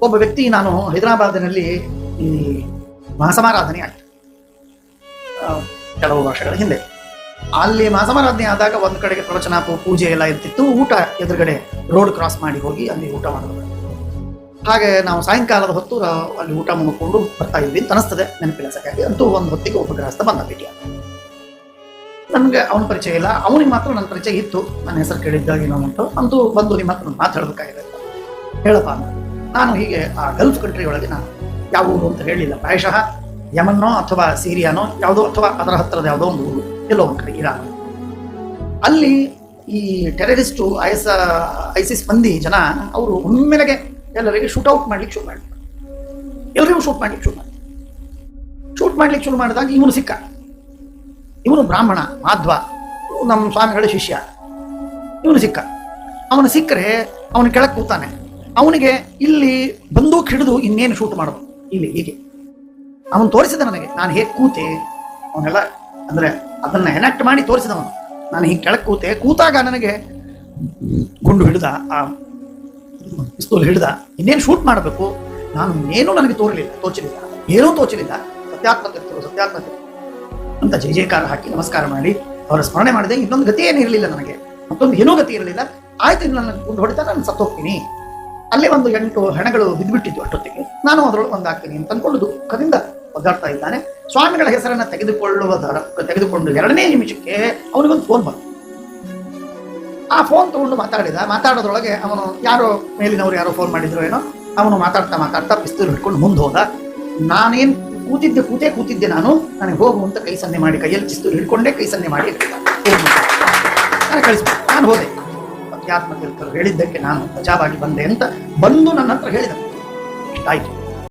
ಒಬ್ಬ ವ್ಯಕ್ತಿ ನಾನು ಹೈದರಾಬಾದಿನಲ್ಲಿ ಈ ಮಹಾಸಮಾರಾಧನೆ ಆಯ್ತು. ಕೆಲವು ವರ್ಷಗಳ ಹಿಂದೆ. ಅಲ್ಲಿ ಮಹಾಸಮಾರಾಧನೆ ಆದಾಗ ಒಂದು ಕಡೆಗೆ ಪ್ರವಚನ ಪೂಜೆ ಎಲ್ಲ ಇರ್ತಿತ್ತು. ಊಟ ಎದುರುಗಡೆ ರೋಡ್ ಕ್ರಾಸ್ ಮಾಡಿ ಹೋಗಿ ಅಲ್ಲಿ ಊಟ ಮಾಡೋದು ಹಾಗೆ ನಾವು ಸಾಯಂಕಾಲದ ಹೊತ್ತು ಅಲ್ಲಿ ಊಟ ಮುಗಿಕೊಂಡು ಬರ್ತಾ ಇದ್ವಿ ಅಂತ ಅನಿಸ್ತದೆ. ನೆನಪಿಲ್ಲ ಅಂತೂ ಒಂದು ಹೊತ್ತಿಗೆ ಒಬ್ಬ ಗ್ರಹಸ್ಥ ಬಂದ ಭೇಟಿಯ. ನನಗೆ ಅವನ ಪರಿಚಯ ಇಲ್ಲ. ಅವನಿಗೆ ಮಾತ್ರ ನನ್ನ ಪರಿಚಯ ಇತ್ತು. ನನ್ನ ಹೆಸರು ಕೇಳಿದ್ದಾಗ ಏನೋ ಉಂಟು. ಅಂತೂ ಬಂದು ನಿಮ್ಮ ಹತ್ರ ಹೇಳಪ್ಪ ಅಂತ. ನಾನು ಹೀಗೆ ಆ ಗಲ್ಫ್ ಕಂಟ್ರಿ ಒಳಗೆ ನಾನು ಯಾವ ಊರು ಅಂತ ಹೇಳಿಲ್ಲ. ಪ್ರಾಯಶಃ ಯಮನ್ನೋ ಅಥವಾ ಸಿರಿಯಾನೋ ಯಾವುದೋ ಅಥವಾ ಅದರ ಹತ್ತಿರದ ಯಾವುದೋ ಒಂದು ಊರು ಎಲ್ಲೋ ಒಂದು ಕಡೆ ಇರಾನ್. ಅಲ್ಲಿ ಈ ಟೆರರಿಸ್ಟು ಐ ಎಸ್ ಐಸಿಸ್ ಮಂದಿ ಜನ ಅವರು ಒಮ್ಮೆಲೆಗೆ ಎಲ್ಲರಿಗೆ ಶೂಟೌಟ್ ಮಾಡ್ಲಿಕ್ಕೆ ಶುರು ಮಾಡಿದ್ರು. ಎಲ್ಲರಿಗೂ ಶೂಟ್ ಮಾಡ್ಲಿಕ್ಕೆ ಶುರು ಮಾಡಿ ಶೂಟ್ ಮಾಡ್ಲಿಕ್ಕೆ ಶುರು ಮಾಡಿದಾಗ ಇವನು ಸಿಕ್ಕ. ಇವನು ಬ್ರಾಹ್ಮಣ, ಮಾಧ್ವ, ನಮ್ಮ ಸ್ವಾಮಿಗಳ ಶಿಷ್ಯ. ಇವನು ಸಿಕ್ಕ. ಅವನು ಸಿಕ್ಕರೆ ಅವನು ಕೆಳಕ್ಕೆ ಕೂತಾನೆ. ಅವನಿಗೆ ಇಲ್ಲಿ ಬಂದೂಕ್ ಹಿಡಿದು ಇನ್ನೇನು ಶೂಟ್ ಮಾಡೋದು ಇಲ್ಲಿ, ಹೀಗೆ. ಅವನು ತೋರಿಸಿದ ನನಗೆ, ನಾನು ಹೇಗೆ ಕೂತೆ? ಅವನೆಲ್ಲ, ಅಂದ್ರೆ ಅದನ್ನ ಎನಾಕ್ಟ್ ಮಾಡಿ ತೋರಿಸಿದವನು. ನಾನು ಹೀಗೆ ಕೆಳಗೆ ಕೂತೆ, ಕೂತಾಗ ನನಗೆ ಗುಂಡು ಹಿಡಿದ, ಆ ಪಿಸ್ತೂಲ್ ಹಿಡಿದ, ಇನ್ನೇನು ಶೂಟ್ ಮಾಡಬೇಕು? ನಾನು ಏನೂ ನನಗೆ ತೋರಲಿಲ್ಲ ತೋಚಲಿಲ್ಲ ಏನೂ ತೋಚಲಿಲ್ಲ ಸತ್ಯಾತ್ಮಕರು ಸತ್ಯಾತ್ಮಕರು ಅಂತ ಜೈ ಜಯಕಾರ ಹಾಕಿ ನಮಸ್ಕಾರ ಮಾಡಿ, ಅವರ ಸ್ಮರಣೆ ಮಾಡಿದೆ, ಇನ್ನೊಂದು ಗತಿ ಏನಿರಲಿಲ್ಲ ನನಗೆ. ಮತ್ತೊಂದು ಏನೂ ಗತಿ ಇರಲಿಲ್ಲ. ಆಯ್ತು ನನ್ನ ಗುಂಡು ಹೊಡಿತಾ ನಾನು ಸತ್ತೋಗ್ತೀನಿ. ಅಲ್ಲೇ ಒಂದು ಎಂಟು ಹೆಣಗಳು ಬಿದ್ದುಬಿಟ್ಟಿದ್ದು ಅಷ್ಟೊತ್ತಿಗೆ. ನಾನು ಅದರೊಳಗೆ ಒಂದು ಹಾಕ್ತೀನಿ ಅಂತ ಅಂದ್ಕೊಂಡು ದುಃಖದಿಂದ ಒದ್ದಾಡ್ತಾ ಇದ್ದಾನೆ. ಸ್ವಾಮಿಗಳ ಹೆಸರನ್ನ ತೆಗೆದುಕೊಳ್ಳುವ ದರ- ತೆಗೆದುಕೊಂಡು ಎರಡನೇ ನಿಮಿಷಕ್ಕೆ ಅವನಿಗೊಂದು ಫೋನ್ ಬಂತು. ಆ ಫೋನ್ ತಗೊಂಡು ಮಾತಾಡಿದ. ಮಾತಾಡೋದ್ರೊಳಗೆ ಅವನು ಯಾರೋ ಮೇಲಿನವರು ಯಾರೋ ಫೋನ್ ಮಾಡಿದ್ರು ಏನೋ, ಅವನು ಮಾತಾಡ್ತಾ ಮಾತಾಡ್ತಾ ಪಿಸ್ತೂಲ್ ಹಿಡ್ಕೊಂಡು ಮುಂದೆ ಹೋದ. ನಾನೇನು ಕೂತಿದ್ದೆ, ಕೂತೇ ಕೂತಿದ್ದೆ ನಾನು. ನನಗೆ ಹೋಗು ಅಂತ ಕೈ ಸನ್ನೆ ಮಾಡಿ, ಕೈಯಲ್ಲಿ ಪಿಸ್ತೂಲ್ ಹಿಡ್ಕೊಂಡೇ ಕೈ ಸನ್ನೆ ಮಾಡಿ ನಾನು ಕಳಿಸ್ಬೇಕು ನಾನು ಹೋದೆ. ಅಧ್ಯಾತ್ಮ ತೀರ್ಥರು ಹೇಳಿದ್ದಕ್ಕೆ ನಾನು ಬಚಾವಾಗಿ ಬಂದೆ ಅಂತ ಬಂದು ನನ್ನ ಹತ್ರ ಹೇಳಿದ.